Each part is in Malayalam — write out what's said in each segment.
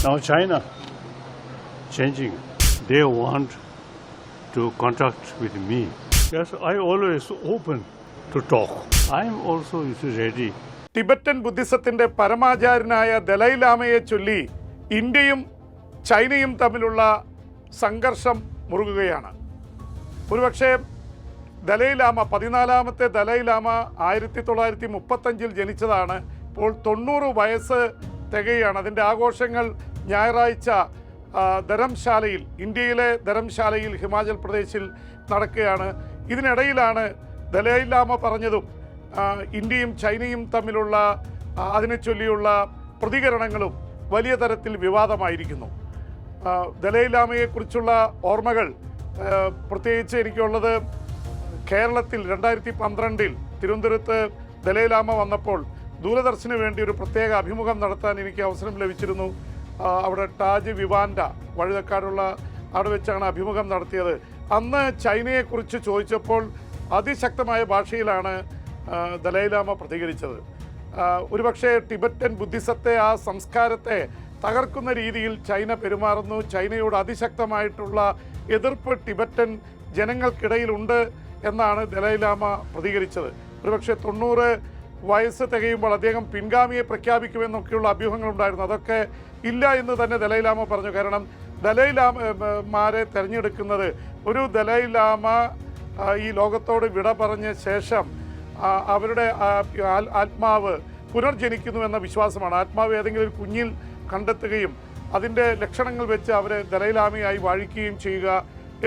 Now China changing. They want to contact with me. Yes, I always open to talk. I am also ready. Tibetan ബുദ്ധിസത്തിന്റെ പരമാചാര്യനായ ദലൈലാമയെ ചൊല്ലി ഇന്ത്യയും ചൈനയും തമ്മിലുള്ള സംഘർഷം മുറുകുകയാണ് ഒരുപക്ഷെ ദലൈലാമ പതിനാലാമത്തെ ദലൈലാമ ആയിരത്തി തൊള്ളായിരത്തി മുപ്പത്തഞ്ചിൽ ജനിച്ചതാണ് ഇപ്പോൾ തൊണ്ണൂറ് വയസ്സ് തികയാണ് അതിന്റെ ആഘോഷങ്ങൾ ഞായറാഴ്ച ധരംശാലയിൽ ഇന്ത്യയിലെ ധരംശാലയിൽ ഹിമാചൽ പ്രദേശിൽ നടക്കുകയാണ്. ഇതിനിടയിലാണ് ദലൈലാമ പറഞ്ഞതും ഇന്ത്യയും ചൈനയും തമ്മിലുള്ള അതിനെ ചൊല്ലിയുള്ള പ്രതികരണങ്ങളും വലിയ തരത്തിൽ വിവാദമായിരിക്കുന്നു. ദലൈലാമയെക്കുറിച്ചുള്ള ഓർമ്മകൾ പ്രത്യേകിച്ച് എനിക്കുള്ളത് കേരളത്തിൽ രണ്ടായിരത്തി പന്ത്രണ്ടിൽ തിരുവനന്തപുരത്ത് ദലൈലാമ വന്നപ്പോൾ ദൂരദർശന് വേണ്ടി ഒരു പ്രത്യേക അഭിമുഖം നടത്താൻ എനിക്ക് അവസരം ലഭിച്ചിരുന്നു. അവിടെ ടാജ് വിവാൻഡ വഴുതക്കാടുള്ള അവിടെ വെച്ചാണ് അഭിമുഖം നടത്തിയത്. അന്ന് ചൈനയെക്കുറിച്ച് ചോദിച്ചപ്പോൾ അതിശക്തമായ ഭാഷയിലാണ് ദലൈലാമ പ്രതികരിച്ചത്. ഒരുപക്ഷെ ടിബറ്റൻ ബുദ്ധിസത്തെ ആ സംസ്കാരത്തെ തകർക്കുന്ന രീതിയിൽ ചൈന പെരുമാറുന്നു. ചൈനയോട് അതിശക്തമായിട്ടുള്ള എതിർപ്പ് ടിബറ്റൻ ജനങ്ങൾക്കിടയിലുണ്ട് എന്നാണ് ദലൈലാമ പ്രതികരിച്ചത്. ഒരുപക്ഷെ തൊണ്ണൂറ് വയസ്സ് തികയുമ്പോൾ അദ്ദേഹം പിൻഗാമിയെ പ്രഖ്യാപിക്കുമെന്നൊക്കെയുള്ള അഭ്യൂഹങ്ങളുണ്ടായിരുന്നു. അതൊക്കെ ഇല്ല എന്ന് തന്നെ ദലൈലാമ പറഞ്ഞു. കാരണം ദലൈലാമ മാരെ തിരഞ്ഞെടുക്കുന്നത് ഒരു ദലൈലാമ ഈ ലോകത്തോട് വിട പറഞ്ഞ ശേഷം അവരുടെ ആത്മാവ് പുനർജനിക്കുന്നു എന്ന വിശ്വാസമാണ്. ആത്മാവ് ഏതെങ്കിലും ഒരു കുഞ്ഞിൽ കണ്ടെത്തുകയും അതിന്റെ ലക്ഷണങ്ങൾ വെച്ച് അവരെ ദലൈലാമയായി വാഴിക്കുകയും ചെയ്യുക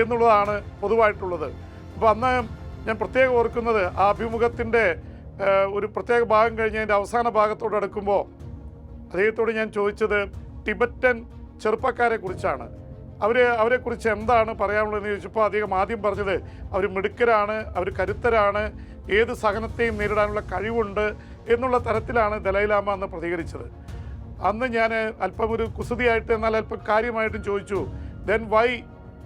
എന്നുള്ളതാണ് പൊതുവായിട്ടുള്ളത്. അപ്പോൾ അന്ന് ഞാൻ പ്രത്യേകം ഓർക്കുന്നത് ആ അഭിമുഖത്തിന്റെ ഒരു പ്രത്യേക ഭാഗം കഴിഞ്ഞ് അതിന്റെ അവസാന ഭാഗത്തോട് അടുക്കുമ്പോൾ അദ്ദേഹത്തോട് ഞാൻ ചോദിച്ചത് ടിബറ്റൻ ചെറുപ്പക്കാരെ കുറിച്ചാണ്. അവർ അവരെക്കുറിച്ച് എന്താണ് പറയാനുള്ളതെന്ന് ചോദിച്ചപ്പോൾ അദ്ദേഹം ആദ്യം പറഞ്ഞത് അവർ മിടുക്കരാണ് അവർ കരുത്തരാണ് ഏത് സഹനത്തെയും നേരിടാനുള്ള കഴിവുണ്ട് എന്നുള്ള തരത്തിലാണ് ദലൈലാമ അന്ന് പ്രതികരിച്ചത്. അന്ന് ഞാൻ അല്പം ഒരു കുസൃതിയായിട്ട് എന്നാൽ അല്പം കാര്യമായിട്ടും ചോദിച്ചു then why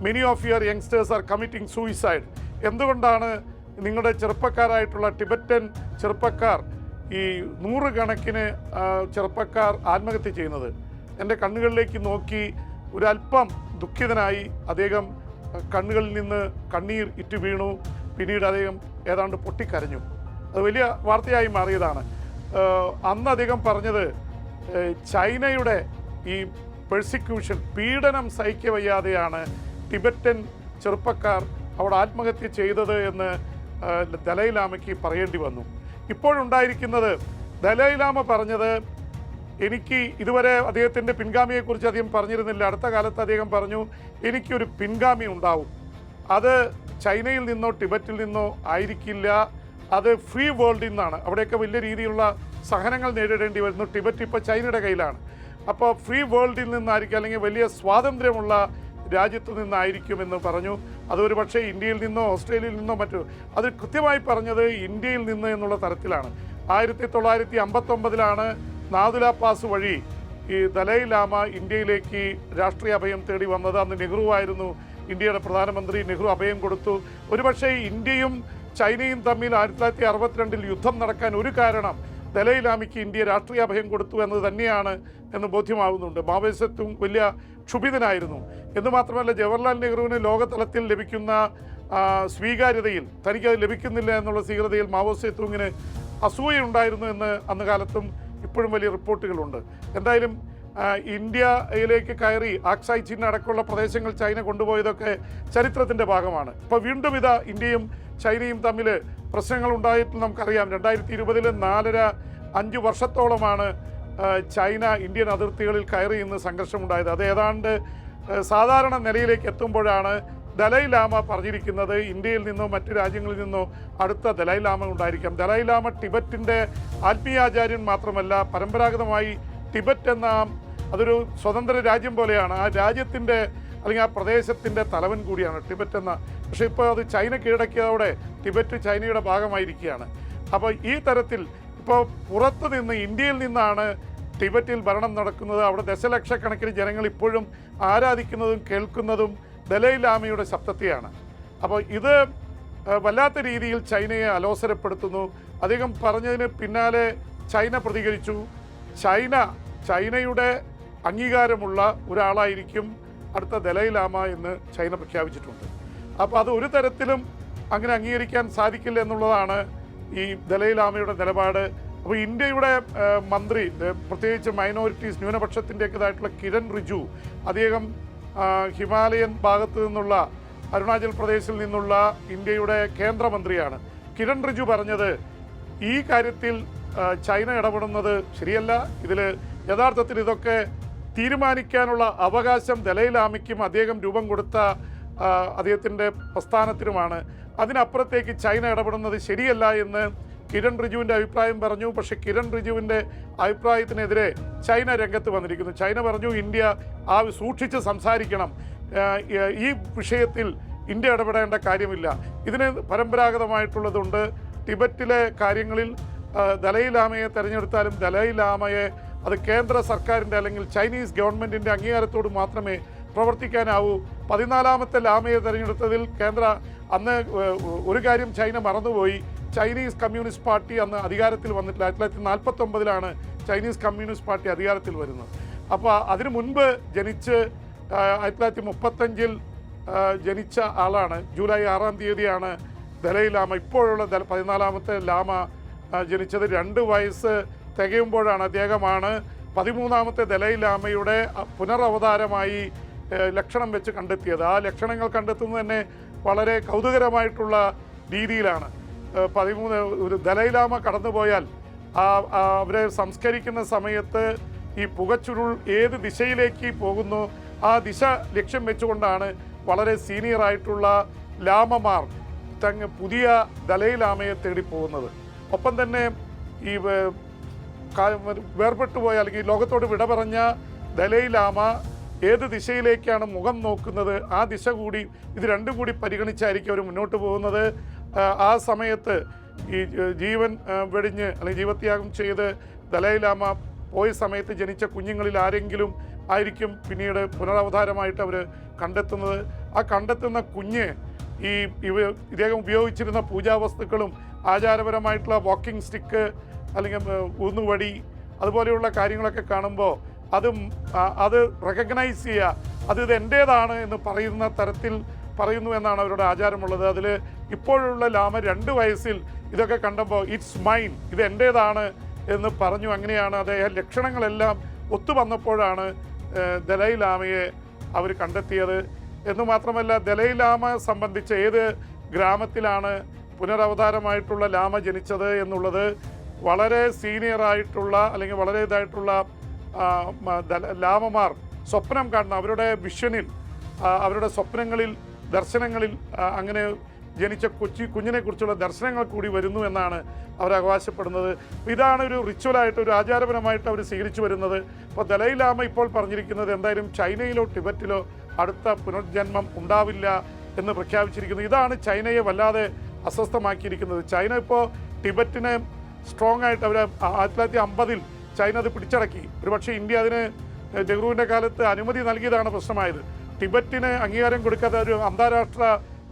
many of your youngsters are committing suicide എന്തുകൊണ്ടാണ് നിങ്ങളുടെ ചെറുപ്പക്കാരായിട്ടുള്ള ടിബറ്റൻ ചെറുപ്പക്കാർ ഈ നൂറുകണക്കിന് ചെറുപ്പക്കാർ ആത്മഹത്യ ചെയ്യുന്നത്. എന്റെ കണ്ണുകളിലേക്ക് നോക്കി ഒരല്പം ദുഃഖിതനായി അദ്ദേഹം കണ്ണുകളിൽ നിന്ന് കണ്ണീർ ഇറ്റു വീണു. പിന്നീട് അദ്ദേഹം ഏതാണ്ട് പൊട്ടിക്കരഞ്ഞു. അത് വലിയ വാർത്തയായി മാറിയതാണ്. അന്ന് അദ്ദേഹം പറഞ്ഞത് ചൈനയുടെ ഈ പെർസിക്യൂഷൻ പീഡനം സഹിക്കവയ്യാതെയാണ് ടിബറ്റൻ ചെറുപ്പക്കാർ അവിടെ ആത്മഹത്യ ചെയ്തത് എന്ന് ദലൈലാമയ്ക്ക് പറയേണ്ടി വന്നു. ഇപ്പോഴുണ്ടായിരിക്കുന്നത് ദലൈലാമ പറഞ്ഞത് എനിക്ക് ഇതുവരെ അദ്ദേഹത്തിന്റെ പിൻഗാമിയെക്കുറിച്ച് അധികം പറഞ്ഞിരുന്നില്ല. അടുത്ത കാലത്ത് അദ്ദേഹം പറഞ്ഞു എനിക്കൊരു പിൻഗാമി ഉണ്ടാവും. അത് ചൈനയിൽ നിന്നോ ടിബറ്റിൽ നിന്നോ ആയിരിക്കില്ല. അത് ഫ്രീ വേൾഡിൽ നിന്നാണ്. അവിടെയൊക്കെ വലിയ രീതിയിലുള്ള സഹനങ്ങൾ നേരിടേണ്ടി വരുന്നു. ടിബറ്റ് ഇപ്പോൾ ചൈനയുടെ കയ്യിലാണ്. അപ്പോൾ ഫ്രീ വേൾഡിൽ നിന്നായിരിക്കും അല്ലെങ്കിൽ വലിയ സ്വാതന്ത്ര്യമുള്ള രാജ്യത്തു നിന്നായിരിക്കും എന്ന് പറഞ്ഞു. അതൊരു പക്ഷേ ഇന്ത്യയിൽ നിന്നോ ഓസ്ട്രേലിയയിൽ നിന്നോ മറ്റോ. അത് കൃത്യമായി പറഞ്ഞത് ഇന്ത്യയിൽ നിന്ന് എന്നുള്ള തരത്തിലാണ്. ആയിരത്തി തൊള്ളായിരത്തി അമ്പത്തൊമ്പതിലാണ് നാദുല പാസ് വഴി ഈ ദലൈ ലാമ ഇന്ത്യയിലേക്ക് രാഷ്ട്രീയ അഭയം തേടി വന്നത്. അന്ന് നെഹ്റു ആയിരുന്നു ഇന്ത്യയുടെ പ്രധാനമന്ത്രി. നെഹ്റു അഭയം കൊടുത്തു. ഒരുപക്ഷെ ഇന്ത്യയും ചൈനയും തമ്മിൽ ആയിരത്തി തൊള്ളായിരത്തി അറുപത്തിരണ്ടിൽ യുദ്ധം നടക്കാൻ ഒരു കാരണം ദലൈ ലാമയ്ക്ക് ഇന്ത്യ രാഷ്ട്രീയ അഭയം കൊടുത്തു എന്നത് തന്നെയാണ്. എന്ന് ബോധ്യമാവുന്നുണ്ട്. മാവോയിസത്തും വലിയ ക്ഷുഭിതനായിരുന്നു. എന്ന് മാത്രമല്ല ജവഹർലാൽ നെഹ്റുവിന് ലോകതലത്തിൽ ലഭിക്കുന്ന സ്വീകാര്യതയിൽ അത് ലഭിക്കുന്നില്ല എന്നുള്ള സ്വീകൃതയിൽ മാവോ അസൂയുണ്ടായിരുന്നു എന്ന് അന്ന് കാലത്തും ഇപ്പോഴും വലിയ റിപ്പോർട്ടുകളുണ്ട്. എന്തായാലും ഇന്ത്യയിലേക്ക് കയറി ആക്സായ് ചിഹ്ന അടക്കമുള്ള പ്രദേശങ്ങൾ ചൈന കൊണ്ടുപോയതൊക്കെ ചരിത്രത്തിന്റെ ഭാഗമാണ്. ഇപ്പോൾ വീണ്ടും ഇതാ ഇന്ത്യയും ചൈനയും തമ്മിൽ പ്രശ്നങ്ങൾ ഉണ്ടായിട്ട് നമുക്കറിയാം. രണ്ടായിരത്തി ഇരുപതിൽ നാലര അഞ്ച് വർഷത്തോളമാണ് ചൈന ഇന്ത്യൻ അതിർത്തികളിൽ കയറി ഇന്ന് സംഘർഷമുണ്ടായത്. അത് ഏതാണ്ട് സാധാരണ നിലയിലേക്ക് എത്തുമ്പോഴാണ് ദലൈ ലാമ പറഞ്ഞിരിക്കുന്നത് ഇന്ത്യയിൽ നിന്നോ മറ്റു രാജ്യങ്ങളിൽ നിന്നോ അടുത്ത ദലൈ ലാമ ഉണ്ടായിരിക്കാം. ദലൈ ലാമ ടിബറ്റിന്റെ ആത്മീയാചാര്യൻ മാത്രമല്ല പരമ്പരാഗതമായി ടിബറ്റ് എന്ന അതൊരു സ്വതന്ത്ര രാജ്യം പോലെയാണ്. ആ രാജ്യത്തിന്റെ അല്ലെങ്കിൽ ആ പ്രദേശത്തിന്റെ തലവൻ കൂടിയാണ് ടിബറ്റ് എന്ന. പക്ഷേ ഇപ്പോൾ അത് ചൈന കീഴടക്കിയതോടെ ടിബറ്റ് ചൈനയുടെ ഭാഗമായിരിക്കുകയാണ്. അപ്പോൾ ഈ തരത്തിൽ ഇപ്പോൾ പുറത്തു നിന്ന് ഇന്ത്യയിൽ നിന്നാണ് ടിബറ്റിൽ ഭരണം നടക്കുന്നത് അവിടെ ദശലക്ഷക്കണക്കിന് ജനങ്ങൾ ഇപ്പോഴും ആരാധിക്കുന്നതും കേൾക്കുന്നതും ദലൈ ലാമയുടെ ശബ്ദത്തെയാണ്. അപ്പോൾ ഇത് വല്ലാത്ത രീതിയിൽ ചൈനയെ അലോസരപ്പെടുത്തുന്നു. അദ്ദേഹം പറഞ്ഞതിന് പിന്നാലെ ചൈന പ്രതികരിച്ചു. ചൈന ചൈനയുടെ അംഗീകാരമുള്ള ഒരാളായിരിക്കും അടുത്ത ദലൈ ലാമ എന്ന് ചൈന പ്രഖ്യാപിച്ചിട്ടുണ്ട്. അപ്പോൾ അത് ഒരു തരത്തിലും അങ്ങനെ അംഗീകരിക്കാൻ സാധിക്കില്ല എന്നുള്ളതാണ് ഈ ദലൈ ലാമയുടെ നിലപാട്. അപ്പോൾ ഇന്ത്യയുടെ മന്ത്രി പ്രത്യേകിച്ച് മൈനോറിറ്റീസ് ന്യൂനപക്ഷത്തിന്റെതായിട്ടുള്ള കിരൺ റിജു അദ്ദേഹം ഹിമാലയൻ ഭാഗത്തു നിന്നുള്ള അരുണാചൽ പ്രദേശിൽ നിന്നുള്ള ഇന്ത്യയുടെ കേന്ദ്രമന്ത്രിയാണ്. കിരൺ റിജു പറഞ്ഞത് ഈ കാര്യത്തിൽ ചൈന ഇടപെടുന്നത് ശരിയല്ല. ഇതിൽ യഥാർത്ഥത്തിൽ ഇതൊക്കെ തീരുമാനിക്കാനുള്ള അവകാശം ദലൈലാമയ്ക്കും അദ്ദേഹം രൂപം കൊടുത്ത അദ്ദേഹത്തിന്റെ പ്രസ്ഥാനത്തിനുമാണ്. അതിനപ്പുറത്തേക്ക് ചൈന ഇടപെടുന്നത് ശരിയല്ല എന്ന് കിരൺ റിജുവിന്റെ അഭിപ്രായം പറഞ്ഞു. പക്ഷേ കിരൺ റിജുവിന്റെ അഭിപ്രായത്തിനെതിരെ ചൈന രംഗത്ത് വന്നിരിക്കുന്നു. ചൈന പറഞ്ഞു ഇന്ത്യ ആ സൂക്ഷിച്ച് സംസാരിക്കണം. ഈ വിഷയത്തിൽ ഇന്ത്യ ഇടപെടേണ്ട കാര്യമില്ല. ഇതിന് പരമ്പരാഗതമായിട്ടുള്ളതുണ്ട്. ടിബറ്റിലെ കാര്യങ്ങളിൽ ദലൈലാമയെ തിരഞ്ഞെടുത്താലും ദലൈലാമയെ അത് കേന്ദ്ര സർക്കാരിന്റെ അല്ലെങ്കിൽ ചൈനീസ് ഗവൺമെന്റിന്റെ അംഗീകാരത്തോട് മാത്രമേ പ്രവർത്തിക്കാനാവൂ. പതിനാലാമത്തെ ലാമയെ തിരഞ്ഞെടുത്തതിൽ കേന്ദ്ര അന്ന് ഒരു കാര്യം ചൈന മറന്നുപോയി. ചൈനീസ് കമ്മ്യൂണിസ്റ്റ് പാർട്ടി അന്ന് അധികാരത്തിൽ വന്നിട്ടില്ല. ആയിരത്തി തൊള്ളായിരത്തി നാൽപ്പത്തൊമ്പതിലാണ് ചൈനീസ് കമ്മ്യൂണിസ്റ്റ് പാർട്ടി അധികാരത്തിൽ വരുന്നത്. അപ്പോൾ അതിനു മുൻപ് ജനിച്ച് ആയിരത്തി തൊള്ളായിരത്തി മുപ്പത്തഞ്ചിൽ ജനിച്ച ആളാണ്. ജൂലൈ ആറാം തീയതിയാണ് ദലൈ ലാമ ഇപ്പോഴുള്ള ദല പതിനാലാമത്തെ ലാമ ജനിച്ചത്. രണ്ട് വയസ്സ് തികയുമ്പോഴാണ് അദ്ദേഹമാണ് പതിമൂന്നാമത്തെ ദലൈ ലാമയുടെ പുനരവതാരമായി ലക്ഷണം വെച്ച് കണ്ടെത്തിയത്. ആ ലക്ഷണങ്ങൾ കണ്ടെത്തുന്നത് തന്നെ വളരെ കൗതുകരമായിട്ടുള്ള രീതിയിലാണ്. പതിമൂന്ന് ഒരു ദലൈലാമ കടന്നുപോയാൽ അവരെ സംസ്കരിക്കുന്ന സമയത്ത് ഈ പുകച്ചുരുൾ ഏത് ദിശയിലേക്ക് പോകുന്നു? ആ ദിശ ലക്ഷ്യം വെച്ചുകൊണ്ടാണ് വളരെ സീനിയർ ആയിട്ടുള്ള ലാമമാർ തങ്ങ് പുതിയ ദലൈലാമയെ തേടി പോകുന്നത്. ഒപ്പം തന്നെ ഈ വേർപെട്ടു പോയ അല്ലെങ്കിൽ ലോകത്തോട് വിട പറഞ്ഞ ദലൈലാമ ഏത് ദിശയിലേക്കാണ് മുഖം നോക്കുന്നത്? ആ ദിശ കൂടി ഇത് രണ്ടും കൂടി പരിഗണിച്ചായിരിക്കും അവർ മുന്നോട്ട് പോകുന്നത്. ആ, സമയത്ത് ഈ ജീവൻ വെടിഞ്ഞ് അല്ലെങ്കിൽ ജീവത്യാഗം ചെയ്ത് ദലൈലാമ പോയ സമയത്ത് ജനിച്ച കുഞ്ഞുങ്ങളിൽ ആരെങ്കിലും ആയിരിക്കും പിന്നീട് പുനരവതാരമായിട്ട് അവർ കണ്ടെത്തുന്നത്. ആ കണ്ടെത്തുന്ന കുഞ്ഞ് ഈ ഇവ ഇദ്ദേഹം ഉപയോഗിച്ചിരുന്ന പൂജാവസ്തുക്കളും ആചാരപരമായിട്ടുള്ള വാക്കിംഗ് സ്റ്റിക്ക് അല്ലെങ്കിൽ ഊന്നുവടി അതുപോലെയുള്ള കാര്യങ്ങളൊക്കെ കാണുമ്പോൾ അതും അത് റെക്കഗ്നൈസ് ചെയ്യുക അത് ഇത് എന്റേതാണ് എന്ന് പറയുന്ന തരത്തിൽ പറയുന്നു എന്നാണ് അവരുടെ ആചാരമുള്ളത്. അതിൽ ഇപ്പോഴുള്ള ലാമ രണ്ട് വയസ്സിൽ ഇതൊക്കെ കണ്ടപ്പോൾ ഇറ്റ്സ് മൈൻ ഇത് എന്റേതാണ് എന്ന് പറഞ്ഞു. അങ്ങനെയാണ് അദ്ദേഹം ലക്ഷണങ്ങളെല്ലാം ഒത്തു വന്നപ്പോഴാണ് ദലൈ ലാമയെ അവർ കണ്ടെത്തിയത്. എന്ന് മാത്രമല്ല ദലൈ ലാമ സംബന്ധിച്ച് ഏത് ഗ്രാമത്തിലാണ് പുനരവതാരമായിട്ടുള്ള ലാമ ജനിച്ചത് എന്നുള്ളത് വളരെ സീനിയറായിട്ടുള്ള അല്ലെങ്കിൽ വളരെ ഇതായിട്ടുള്ള ലാമമാർ സ്വപ്നം കാണുന്ന അവരുടെ വിഷനിൽ അവരുടെ സ്വപ്നങ്ങളിൽ ദർശനങ്ങളിൽ അങ്ങനെ ജനിച്ച കൊച്ചി കുഞ്ഞിനെ കുറിച്ചുള്ള ദർശനങ്ങൾ കൂടി വരുന്നു എന്നാണ് അവർ അവകാശപ്പെടുന്നത്. ഇതാണ് ഒരു റിച്വലായിട്ട് ഒരു ആചാരപരമായിട്ട് അവർ സ്വീകരിച്ചു വരുന്നത്. ഇപ്പോൾ ദലൈലാമ ഇപ്പോൾ പറഞ്ഞിരിക്കുന്നത് എന്തായാലും ചൈനയിലോ ടിബറ്റിലോ അടുത്ത പുനർജന്മം ഉണ്ടാവില്ല എന്ന് പ്രഖ്യാപിച്ചിരിക്കുന്നു. ഇതാണ് ചൈനയെ വല്ലാതെ അസ്വസ്ഥമാക്കിയിരിക്കുന്നത്. ചൈന ഇപ്പോൾ ടിബറ്റിനെ സ്ട്രോങ് ആയിട്ട് അവർ ആയിരത്തി തൊള്ളായിരത്തി അമ്പതിൽ ചൈന അത് പിടിച്ചടക്കി. ഒരുപക്ഷെ ഇന്ത്യ അതിന് നെഹ്റുവിന്റെ കാലത്ത് അനുമതി നൽകിയതാണ് പ്രശ്നമായത്. ടിബറ്റിന് അംഗീകാരം കൊടുക്കാത്ത ഒരു അന്താരാഷ്ട്ര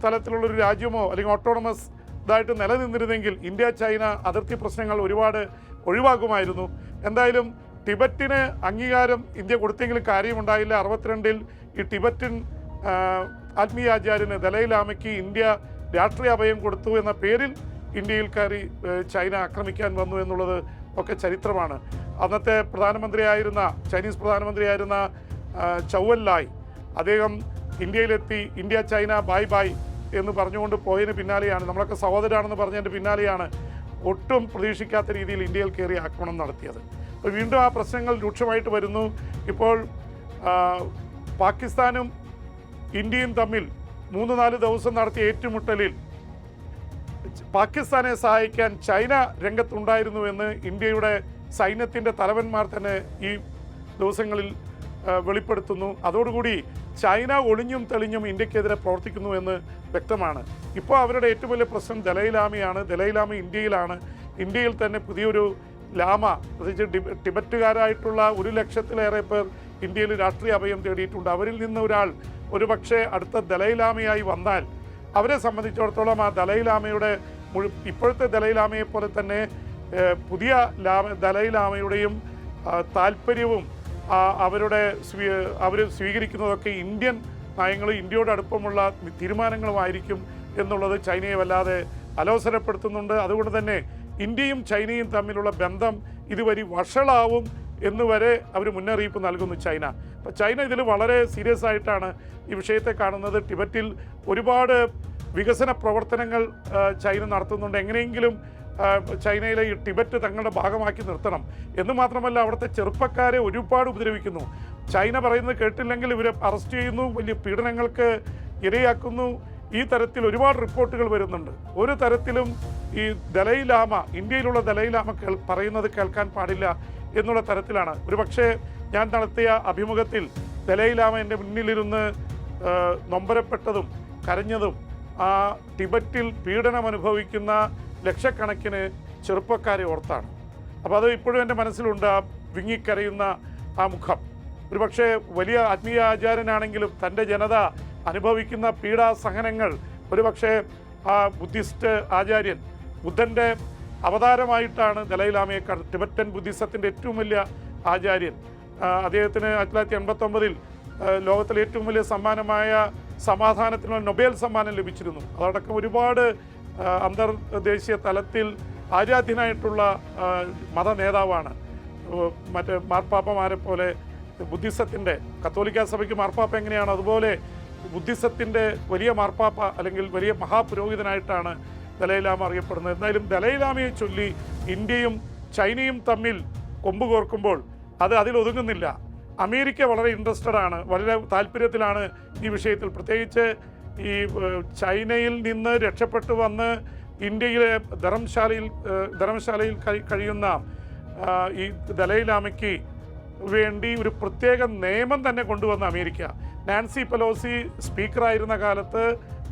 തലത്തിലുള്ള ഒരു രാജ്യമോ അല്ലെങ്കിൽ ഓട്ടോണമസ് ഇതായിട്ട് നിലനിന്നിരുന്നെങ്കിൽ ഇന്ത്യ ചൈന അതിർത്തി പ്രശ്നങ്ങൾ ഒരുപാട് ഒഴിവാക്കുമായിരുന്നു എന്തായാലും ടിബറ്റിന് അംഗീകാരം ഇന്ത്യ കൊടുത്തെങ്കിലും കാര്യമുണ്ടായില്ല. അറുപത്തിരണ്ടിൽ ഈ ടിബറ്റൻ ആത്മീയാചാര്യന് ദലൈലാമയ്ക്ക് ഇന്ത്യ രാഷ്ട്രീയ അഭയം കൊടുത്തു എന്ന പേരിൽ ഇന്ത്യയിൽ കയറി ചൈന ആക്രമിക്കാൻ വന്നു എന്നുള്ളത് ഒക്കെ ചരിത്രമാണ്. അന്നത്തെ പ്രധാനമന്ത്രിയായിരുന്ന ചൈനീസ് പ്രധാനമന്ത്രിയായിരുന്ന ചൗവൽ ലായ് അദ്ദേഹം ഇന്ത്യയിലെത്തി ഇന്ത്യ ചൈന ബായ് ബായ് എന്ന് പറഞ്ഞുകൊണ്ട് പോയതിന് പിന്നാലെയാണ്. നമ്മളൊക്കെ സഹോദരാണെന്ന് പറഞ്ഞതിന്റെ പിന്നാലെയാണ് ഒട്ടും പ്രതീക്ഷിക്കാത്ത രീതിയിൽ ഇന്ത്യയിൽ കയറി ആക്രമണം നടത്തിയത്. അപ്പോൾ വീണ്ടും ആ പ്രശ്നങ്ങൾ രൂക്ഷമായിട്ട് വരുന്നു. ഇപ്പോൾ പാകിസ്ഥാനും ഇന്ത്യയും തമ്മിൽ മൂന്ന് നാല് ദിവസം നടത്തിയ ഏറ്റുമുട്ടലിൽ പാകിസ്ഥാനെ സഹായിക്കാൻ ചൈന രംഗത്തുണ്ടായിരുന്നുവെന്ന് ഇന്ത്യയുടെ സൈന്യത്തിന്റെ തലവന്മാർ തന്നെ ഈ ദിവസങ്ങളിൽ വെളിപ്പെടുത്തുന്നു. അതോടുകൂടി ചൈന ഒളിഞ്ഞും തെളിഞ്ഞും ഇന്ത്യക്കെതിരെ പ്രവർത്തിക്കുന്നു എന്ന് വ്യക്തമാണ്. ഇപ്പോൾ അവരുടെ ഏറ്റവും വലിയ പ്രശ്നം ദലൈലാമയാണ്. ദലൈലാമ ഇന്ത്യയിലാണ്. ഇന്ത്യയിൽ തന്നെ പുതിയൊരു ലാമ പ്രത്യേകിച്ച് ടിബറ്റുകാരായിട്ടുള്ള ഒരു ലക്ഷത്തിലേറെ പേർ ഇന്ത്യയിൽ രാഷ്ട്രീയ അഭയം തേടിയിട്ടുണ്ട്. അവരിൽ നിന്ന് ഒരാൾ ഒരുപക്ഷെ അടുത്ത ദലൈലാമയായി വന്നാൽ അവരെ സംബന്ധിച്ചിടത്തോളം ആ ദലൈലാമയുടെ മുഴു ഇപ്പോഴത്തെ ദലൈലാമയെ പോലെ തന്നെ പുതിയ ലാമ ദലൈലാമയുടെയും താല്പര്യവും അവരുടെ അവർ സ്വീകരിക്കുന്നതൊക്കെ ഇന്ത്യൻ നയങ്ങളും ഇന്ത്യയോട് അടുപ്പമുള്ള തീരുമാനങ്ങളുമായിരിക്കും എന്നുള്ളത് ചൈനയെ വല്ലാതെ അലോസരപ്പെടുത്തുന്നുണ്ട്. അതുകൊണ്ട് തന്നെ ഇന്ത്യയും ചൈനയും തമ്മിലുള്ള ബന്ധം ഇതുവരെ വഷളാവും എന്ന് വരെ അവർ മുന്നറിയിപ്പ് നൽകുന്നു ചൈന. അപ്പോൾ ചൈന ഇതിൽ വളരെ സീരിയസ് ആയിട്ടാണ് ഈ വിഷയത്തെ കാണുന്നത്. ടിബറ്റിൽ ഒരുപാട് വികസന പ്രവർത്തനങ്ങൾ ചൈന നടത്തുന്നുണ്ട്. എങ്ങനെയെങ്കിലും ചൈനയിലെ ഈ ടിബറ്റ് തങ്ങളുടെ ഭാഗമാക്കി നിർത്തണം. എന്ന് മാത്രമല്ല അവിടുത്തെ ചെറുപ്പക്കാരെ ഒരുപാട് ഉപദ്രവിക്കുന്നു. ചൈന പറയുന്നത് കേട്ടില്ലെങ്കിൽ ഇവരെ അറസ്റ്റ് ചെയ്യുന്നു വലിയ പീഡനങ്ങൾക്ക് ഇരയാക്കുന്നു. ഈ തരത്തിൽ ഒരുപാട് റിപ്പോർട്ടുകൾ വരുന്നുണ്ട്. ഒരു തരത്തിലും ഈ ദലൈലാമ ഇന്ത്യയിലുള്ള ദലൈ ലാമ കേൾ പറയുന്നത് കേൾക്കാൻ പാടില്ല എന്നുള്ള തരത്തിലാണ്. ഒരുപക്ഷെ ഞാൻ നടത്തിയ അഭിമുഖത്തിൽ ദലൈ ലാമ എന്റെ മുന്നിലിരുന്ന് നൊമ്പരപ്പെട്ടതും കരഞ്ഞതും ആ ടിബറ്റിൽ പീഡനം അനുഭവിക്കുന്ന ലക്ഷക്കണക്കിന് ചെറുപ്പക്കാരെ ഓർത്താണ്. അപ്പോൾ അത് ഇപ്പോഴും എന്റെ മനസ്സിലുണ്ട് ആ വിങ്ങിക്കരയുന്ന ആ മുഖം. ഒരുപക്ഷെ വലിയ ആത്മീയ ആചാര്യനാണെങ്കിലും തന്റെ ജനത അനുഭവിക്കുന്ന പീഡാസഹനങ്ങൾ ഒരുപക്ഷെ ആ ബുദ്ധിസ്റ്റ് ആചാര്യൻ ബുദ്ധന്റെ അവതാരമായിട്ടാണ് ദലൈലാമയെ ടിബറ്റൻ ബുദ്ധിസത്തിന്റെ ഏറ്റവും വലിയ ആചാര്യൻ. അദ്ദേഹത്തിന് ആയിരത്തി തൊള്ളായിരത്തി ലോകത്തിലെ ഏറ്റവും വലിയ സമ്മാനമായ സമാധാനത്തിനുള്ള നൊബേൽ സമ്മാനം ലഭിച്ചിരുന്നു. അതടക്കം ഒരുപാട് അന്തർദേശീയ തലത്തിൽ ആരാധ്യനായിട്ടുള്ള മത നേതാവാണ്. മറ്റേ മാർപ്പാപ്പമാരെ പോലെ ബുദ്ധിസത്തിന്റെ കത്തോലിക്ക സഭയ്ക്ക് മാർപ്പാപ്പ എങ്ങനെയാണ്? അതുപോലെ ബുദ്ധിസത്തിന്റെ വലിയ മാർപ്പാപ്പ അല്ലെങ്കിൽ വലിയ മഹാപുരോഹിതനായിട്ടാണ് ദലൈലാമ അറിയപ്പെടുന്നത്. എന്തായാലും ദലൈലാമയെ ചൊല്ലി ഇന്ത്യയും ചൈനയും തമ്മിൽ കൊമ്പ് കോർക്കുമ്പോൾ അത് അതിലൊതുങ്ങുന്നില്ല അമേരിക്ക വളരെ ഇൻട്രസ്റ്റഡ് ആണ് വളരെ താല്പര്യത്തിലാണ് ഈ വിഷയത്തിൽ. പ്രത്യേകിച്ച് ഈ ചൈനയിൽ നിന്ന് രക്ഷപ്പെട്ടു വന്ന് ഇന്ത്യയിലെ ധർമ്മശാലയിൽ ധർമ്മശാലയിൽ കഴിയുന്ന ഈ ദലൈലാമയ്ക്ക് വേണ്ടി ഒരു പ്രത്യേക നിയമം തന്നെ കൊണ്ടുവന്ന അമേരിക്ക. നാൻസി പെലോസി സ്പീക്കറായിരുന്ന കാലത്ത്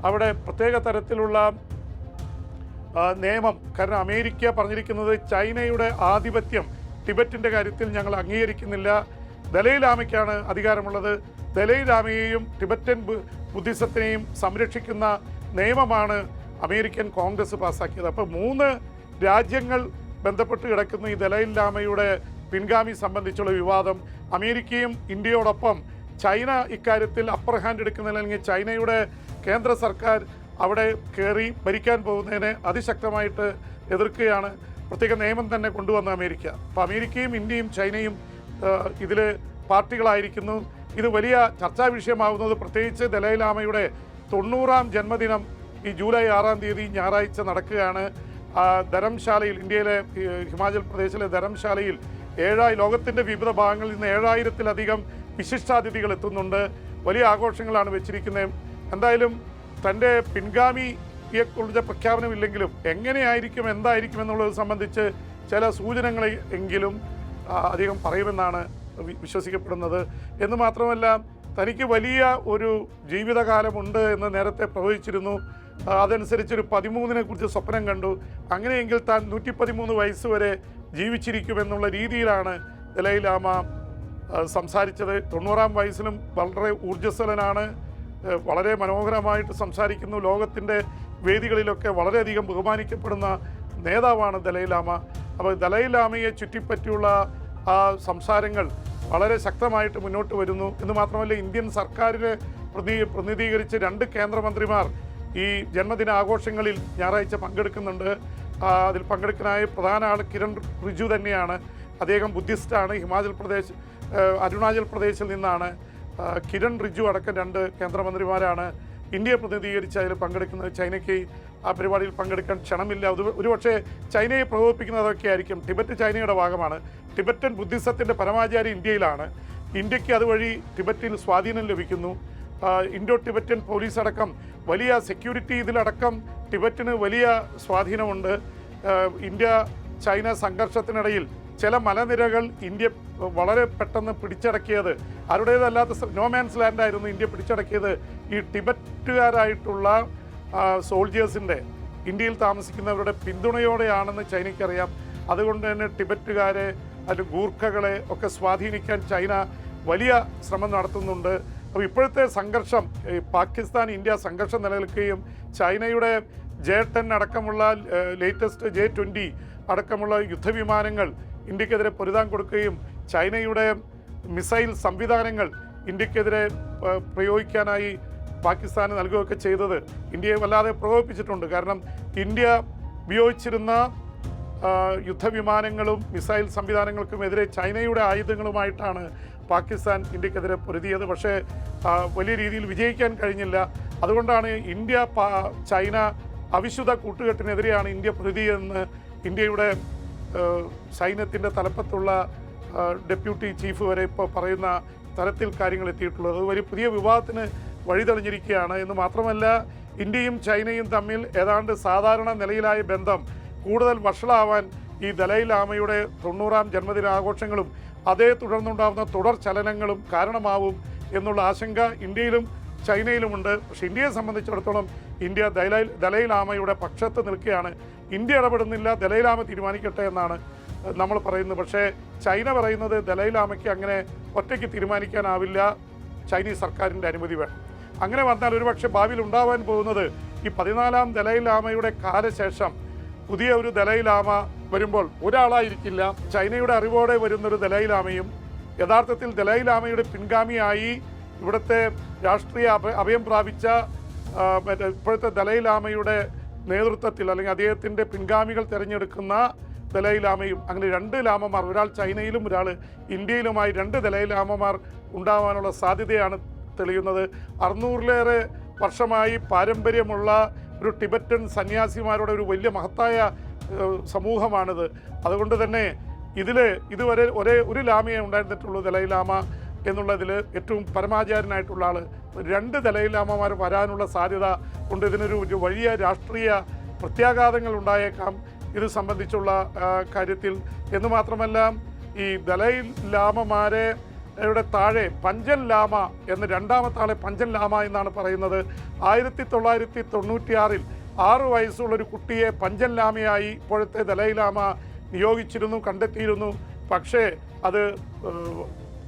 അവിടെ പ്രത്യേക തരത്തിലുള്ള നിയമം. കാരണം അമേരിക്ക പറഞ്ഞിരിക്കുന്നത് ചൈനയുടെ ആധിപത്യം ടിബറ്റിന്റെ കാര്യത്തിൽ ഞങ്ങൾ അംഗീകരിക്കുന്നില്ല. ദലൈലാമയ്ക്കാണ് അധികാരമുള്ളത്. ദലൈലാമയെയും ടിബറ്റൻ ബുദ്ധിസത്തിനെയും സംരക്ഷിക്കുന്ന നിയമമാണ് അമേരിക്കൻ കോൺഗ്രസ് പാസ്സാക്കിയത് അപ്പോൾ മൂന്ന് രാജ്യങ്ങൾ ബന്ധപ്പെട്ട് കിടക്കുന്ന ഈ ദലൈലാമയുടെ പിൻഗാമി സംബന്ധിച്ചുള്ള വിവാദം അമേരിക്കയും ഇന്ത്യയോടൊപ്പം ചൈന ഇക്കാര്യത്തിൽ അപ്പർ ഹാൻഡ് എടുക്കുന്നതിൽ അല്ലെങ്കിൽ ചൈനയുടെ കേന്ദ്ര സർക്കാർ അവിടെ കയറി ഭരിക്കാൻ പോകുന്നതിനെ അതിശക്തമായിട്ട് എതിർക്കുകയാണ്. പ്രത്യേക നിയമം തന്നെ കൊണ്ടുവന്ന അമേരിക്ക. അപ്പോൾ അമേരിക്കയും ഇന്ത്യയും ചൈനയും ഇതിൽ പാർട്ടികളായിരിക്കുന്നു. ഇത് വലിയ ചർച്ചാ വിഷയമാവുന്നത് പ്രത്യേകിച്ച് ദലൈലാമയുടെ തൊണ്ണൂറാം ജന്മദിനം ഈ ജൂലൈ ആറാം തീയതി ഞായറാഴ്ച നടക്കുകയാണ്. ധരംശാലയിൽ ഇന്ത്യയിലെ ഹിമാചൽ പ്രദേശിലെ ധരംശാലയിൽ ഏഴായി ലോകത്തിന്റെ വിവിധ ഭാഗങ്ങളിൽ നിന്ന് ഏഴായിരത്തിലധികം വിശിഷ്ടാതിഥികൾ എത്തുന്നുണ്ട്. വലിയ ആഘോഷങ്ങളാണ് വെച്ചിരിക്കുന്നത്. എന്തായാലും തന്റെ പിൻഗാമിയെക്കുറിച്ച പ്രഖ്യാപനമില്ലെങ്കിലും എങ്ങനെയായിരിക്കും എന്തായിരിക്കും എന്നുള്ളത് സംബന്ധിച്ച് ചില സൂചനകളെങ്കിലും അദ്ദേഹം പറയുമെന്നാണ് വിശ്വസിക്കപ്പെടുന്നത്. എന്ന് മാത്രമല്ല തനിക്ക് വലിയ ഒരു ജീവിതകാലമുണ്ട് എന്ന് നേരത്തെ പ്രവചിച്ചിരുന്നു. അതനുസരിച്ച് ഒരു പതിമൂന്നിനെ കുറിച്ച് സ്വപ്നം കണ്ടു. അങ്ങനെയെങ്കിൽ താൻ നൂറ്റി പതിമൂന്ന് വയസ്സ് വരെ ജീവിച്ചിരിക്കുമെന്നുള്ള രീതിയിലാണ് ദലൈലാമ സംസാരിച്ചത്. തൊണ്ണൂറാം വയസ്സിലും വളരെ ഊർജസ്വലനാണ്. വളരെ മനോഹരമായിട്ട് സംസാരിക്കുന്നു. ലോകത്തിന്റെ വേദികളിലൊക്കെ വളരെയധികം ബഹുമാനിക്കപ്പെടുന്ന നേതാവാണ് ദലൈലാമ. അപ്പോൾ ദലൈലാമയെ ചുറ്റിപ്പറ്റിയുള്ള ആ സംസാരങ്ങൾ വളരെ ശക്തമായിട്ട് മുന്നോട്ട് വരുന്നു. എന്ന് മാത്രമല്ല ഇന്ത്യൻ സർക്കാരിനെ പ്രതി പ്രതിനിധീകരിച്ച് രണ്ട് കേന്ദ്രമന്ത്രിമാർ ഈ ജന്മദിന ആഘോഷങ്ങളിൽ ഞായറാഴ്ച പങ്കെടുക്കുന്നുണ്ട്. അതിൽ പങ്കെടുക്കാനായ പ്രധാന ആൾ കിരൺ റിജു തന്നെയാണ്. അദ്ദേഹം ബുദ്ധിസ്റ്റാണ്. ഹിമാചൽ പ്രദേശ് അരുണാചൽ പ്രദേശിൽ നിന്നാണ്. കിരൺ റിജു അടക്കം രണ്ട് കേന്ദ്രമന്ത്രിമാരാണ് ഇന്ത്യയെ പ്രതിനിധീകരിച്ച് അതിൽ പങ്കെടുക്കുന്നത്. ചൈനയ്ക്ക് ആ പരിപാടിയിൽ പങ്കെടുക്കാൻ ക്ഷണമില്ല. അത് ഒരുപക്ഷെ ചൈനയെ പ്രകോപിപ്പിക്കുന്നതൊക്കെ ആയിരിക്കും ടിബറ്റ് ചൈനയുടെ ഭാഗമാണ്. ടിബറ്റൻ ബുദ്ധിസത്തിന്റെ പരമാചാരി ഇന്ത്യയിലാണ്. ഇന്ത്യയ്ക്ക് അതുവഴി ടിബറ്റിൽ സ്വാധീനം ലഭിക്കുന്നു. ഇൻഡോ ടിബറ്റൻ പോലീസ് അടക്കം വലിയ സെക്യൂരിറ്റി ഇതിലടക്കം ടിബറ്റിന് വലിയ സ്വാധീനമുണ്ട്. ഇന്ത്യ ചൈന സംഘർഷത്തിനിടയിൽ ചില മലനിരകൾ ഇന്ത്യ വളരെ പെട്ടെന്ന് പിടിച്ചടക്കിയത് ആരുടേതല്ലാത്ത നോമാൻസ് ലാൻഡായിരുന്നു ഇന്ത്യ പിടിച്ചടക്കിയത് ഈ ടിബറ്റുകാരായിട്ടുള്ള സോൾജിയേഴ്സിന്റെ ഇന്ത്യയിൽ താമസിക്കുന്നവരുടെ പിന്തുണയോടെയാണെന്ന് ചൈനയ്ക്കറിയാം. അതുകൊണ്ട് തന്നെ ടിബറ്റുകാരെ അല്ലെങ്കിൽ ഗൂർഖകളെ ഒക്കെ സ്വാധീനിക്കാൻ ചൈന വലിയ ശ്രമം നടത്തുന്നുണ്ട്. അപ്പോൾ ഇപ്പോഴത്തെ സംഘർഷം പാകിസ്ഥാൻ ഇന്ത്യ സംഘർഷം നിലനിൽക്കുകയും ചൈനയുടെ ജെ ടെൻ അടക്കമുള്ള ലേറ്റസ്റ്റ് ജെ ട്വന്റി അടക്കമുള്ള യുദ്ധവിമാനങ്ങൾ ഇന്ത്യക്കെതിരെ പൊരുതാൻ കൊടുക്കുകയും ചൈനയുടെ മിസൈൽ സംവിധാനങ്ങൾ ഇന്ത്യക്കെതിരെ പ്രയോഗിക്കാനായി പാകിസ്ഥാന് നൽകുകയൊക്കെ ചെയ്തത് ഇന്ത്യയെ വല്ലാതെ പ്രകോപിപ്പിച്ചിട്ടുണ്ട്. കാരണം ഇന്ത്യ ഉപയോഗിച്ചിരുന്ന യുദ്ധവിമാനങ്ങളും മിസൈൽ സംവിധാനങ്ങൾക്കുമെതിരെ ചൈനയുടെ ആയുധങ്ങളുമായിട്ടാണ് പാകിസ്ഥാൻ ഇന്ത്യക്കെതിരെ പൊരുതിയത്. പക്ഷേ വലിയ രീതിയിൽ വിജയിക്കാൻ കഴിഞ്ഞില്ല. അതുകൊണ്ടാണ് ഇന്ത്യ ചൈന അവിശുദ്ധ കൂട്ടുകെട്ടിനെതിരെയാണ് ഇന്ത്യ പൊരുതിയതെന്ന് ഇന്ത്യയുടെ സൈന്യത്തിന്റെ തലപ്പത്തുള്ള ഡെപ്യൂട്ടി ചീഫ് വരെ ഇപ്പോൾ പറയുന്ന തരത്തിൽ കാര്യങ്ങൾ എത്തിയിട്ടുള്ളത്. ഒരു പുതിയ വിവാദത്തിന് വഴിതെളിഞ്ഞിരിക്കുകയാണ്. എന്ന് മാത്രമല്ല ഇന്ത്യയും ചൈനയും തമ്മിൽ ഏതാണ്ട് സാധാരണ നിലയിലായ ബന്ധം കൂടുതൽ വഷളാവാൻ ഈ ദലൈ ലാമയുടെ തൊണ്ണൂറാം ജന്മദിനാഘോഷങ്ങളും അതേ തുടർന്നുണ്ടാകുന്ന തുടർ ചലനങ്ങളും കാരണമാവും എന്നുള്ള ആശങ്ക ഇന്ത്യയിലും ചൈനയിലുമുണ്ട്. പക്ഷേ ഇന്ത്യയെ സംബന്ധിച്ചിടത്തോളം ഇന്ത്യ ദലൈ ദലൈ ലാമയുടെ പക്ഷത്ത് നിൽക്കുകയാണ്. ഇന്ത്യ ഇടപെടുന്നില്ല ദലൈലാമ തീരുമാനിക്കട്ടെ എന്നാണ് നമ്മൾ പറയുന്നത്. പക്ഷേ ചൈന പറയുന്നത് ദലൈലാമയ്ക്ക് അങ്ങനെ ഒറ്റയ്ക്ക് തീരുമാനിക്കാനാവില്ല. ചൈനീസ് സർക്കാരിന്റെ അനുമതി വേണം. അങ്ങനെ വന്നാൽ ഒരുപക്ഷെ ഭാവിയിൽ ഉണ്ടാവാൻ പോകുന്നത് ഈ പതിനാലാം ദലൈ ലാമയുടെ കാലശേഷം പുതിയ ഒരു ദലൈ ലാമ വരുമ്പോൾ ഒരാളായിരിക്കില്ല. ചൈനയുടെ അറിവോടെ വരുന്നൊരു ദലൈ ലാമയും യഥാർത്ഥത്തിൽ ദലൈ ലാമയുടെ പിൻഗാമിയായി ഇവിടുത്തെ രാഷ്ട്രീയ അഭയം പ്രാപിച്ച മറ്റേ ഇപ്പോഴത്തെ ദലൈ ലാമയുടെ നേതൃത്വത്തിൽ അല്ലെങ്കിൽ അദ്ദേഹത്തിന്റെ പിൻഗാമികൾ തിരഞ്ഞെടുക്കുന്ന ദലൈ ലാമയും അങ്ങനെ രണ്ട് ലാമമാർ ഒരാൾ ചൈനയിലും ഒരാൾ ഇന്ത്യയിലുമായി രണ്ട് ദലൈ ലാമമാർ ഉണ്ടാവാനുള്ള സാധ്യതയാണ് തെളിയുന്നത് അറുന്നൂറിലേറെ വർഷമായി പാരമ്പര്യമുള്ള ഒരു ടിബറ്റൻ സന്യാസിമാരുടെ ഒരു വലിയ മഹത്തായ സമൂഹമാണിത്. അതുകൊണ്ട് തന്നെ ഇതിൽ ഇതുവരെ ഒരേ ഒരു ലാമയെ ഉണ്ടായിരുന്നിട്ടുള്ളൂ ദലൈലാമ എന്നുള്ളതിൽ ഏറ്റവും പരമാചാരനായിട്ടുള്ള ആൾ രണ്ട് ദലൈലാമമാർ വരാനുള്ള സാധ്യത കൊണ്ട് ഇതിനൊരു വലിയ രാഷ്ട്രീയ പ്രത്യാഘാതങ്ങൾ ഉണ്ടായേക്കാം ഇത് സംബന്ധിച്ചുള്ള കാര്യത്തിൽ. എന്ന് മാത്രമല്ല ഈ ദലൈ ലാമമാരെ യുടെ താഴെ പഞ്ചൻ ലാമ എന്ന് രണ്ടാമത്തെ ആളെ പഞ്ചൻ ലാമ എന്നാണ് പറയുന്നത്. ആയിരത്തി തൊള്ളായിരത്തി തൊണ്ണൂറ്റിയാറിൽ ആറു വയസ്സുള്ള ഒരു കുട്ടിയെ പഞ്ചൻ ലാമയായി ഇപ്പോഴത്തെ ദലൈ ലാമ നിയോഗിച്ചിരുന്നു കണ്ടെത്തിയിരുന്നു. പക്ഷേ അത്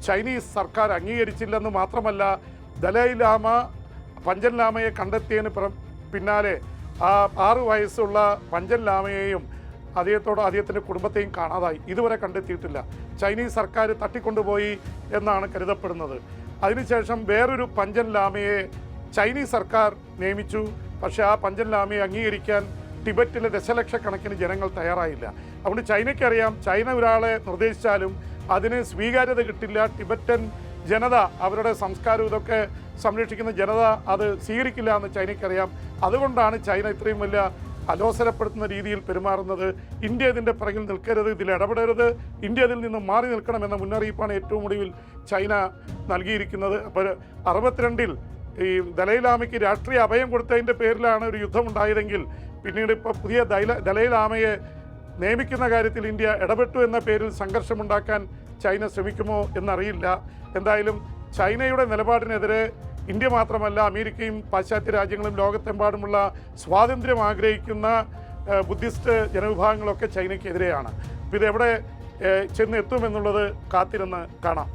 ചൈനീസ് സർക്കാർ അംഗീകരിച്ചില്ലെന്ന് മാത്രമല്ല ദലൈലാമ പഞ്ചൻ ലാമയെ കണ്ടെത്തിയതിന് പിന്നാലെ ആ ആറു വയസ്സുള്ള പഞ്ചൻ ലാമയെയും അദ്ദേഹത്തോട് അദ്ദേഹത്തിന്റെ കുടുംബത്തെയും കാണാതായി. ഇതുവരെ കണ്ടെത്തിയിട്ടില്ല. ചൈനീസ് സർക്കാർ തട്ടിക്കൊണ്ടുപോയി എന്നാണ് കരുതപ്പെടുന്നത്. അതിനുശേഷം വേറൊരു പഞ്ചൻ ലാമയെ ചൈനീസ് സർക്കാർ നിയമിച്ചു. പക്ഷേ ആ പഞ്ചൻ ലാമയെ അംഗീകരിക്കാൻ ടിബറ്റിലെ ദശലക്ഷക്കണക്കിന് ജനങ്ങൾ തയ്യാറായില്ല. അതുകൊണ്ട് ചൈനയ്ക്കറിയാം ചൈന ഒരാളെ നിർദ്ദേശിച്ചാലും അതിന് സ്വീകാര്യത കിട്ടില്ല. ടിബറ്റൻ ജനത അവരുടെ സംസ്കാരം ഇതൊക്കെ സംരക്ഷിക്കുന്ന ജനത അത് സ്വീകരിക്കില്ല എന്ന് ചൈനയ്ക്കറിയാം. അതുകൊണ്ടാണ് ചൈന ഇത്രയും വലിയ അലോസരപ്പെടുത്തുന്ന രീതിയിൽ പെരുമാറുന്നത് ഇന്ത്യ ഇതിന്റെ പിറകിൽ നിൽക്കരുത് ഇതിൽ ഇടപെടരുത് ഇന്ത്യ ഇതിൽ നിന്ന് മാറി നിൽക്കണമെന്ന മുന്നറിയിപ്പാണ് ഏറ്റവും ഒടുവിൽ ചൈന നൽകിയിരിക്കുന്നത്. അപ്പോൾ അറുപത്തിരണ്ടിൽ ഈ ദലൈലാമയ്ക്ക് രാഷ്ട്രീയ അഭയം കൊടുത്തതിന്റെ പേരിലാണ് ഒരു യുദ്ധമുണ്ടായതെങ്കിൽ പിന്നീട് ഇപ്പോൾ പുതിയ ദൈല ദലൈലാമയെ നിയമിക്കുന്ന കാര്യത്തിൽ ഇന്ത്യ ഇടപെട്ടു എന്ന പേരിൽ സംഘർഷമുണ്ടാക്കാൻ ചൈന ശ്രമിക്കുമോ എന്നറിയില്ല. എന്തായാലും ചൈനയുടെ നിലപാടിനെതിരെ ഇന്ത്യ മാത്രമല്ല അമേരിക്കയും പാശ്ചാത്യ രാജ്യങ്ങളും ലോകത്തെമ്പാടുമുള്ള സ്വാതന്ത്ര്യം ആഗ്രഹിക്കുന്ന ബുദ്ധിസ്റ്റ് ജനവിഭാഗങ്ങളൊക്കെ ചൈനയ്ക്കെതിരെയാണ്. അപ്പോൾ ഇതെവിടെ ചെന്ന് എത്തുമെന്നുള്ളത് കാത്തിരുന്ന് കാണാം.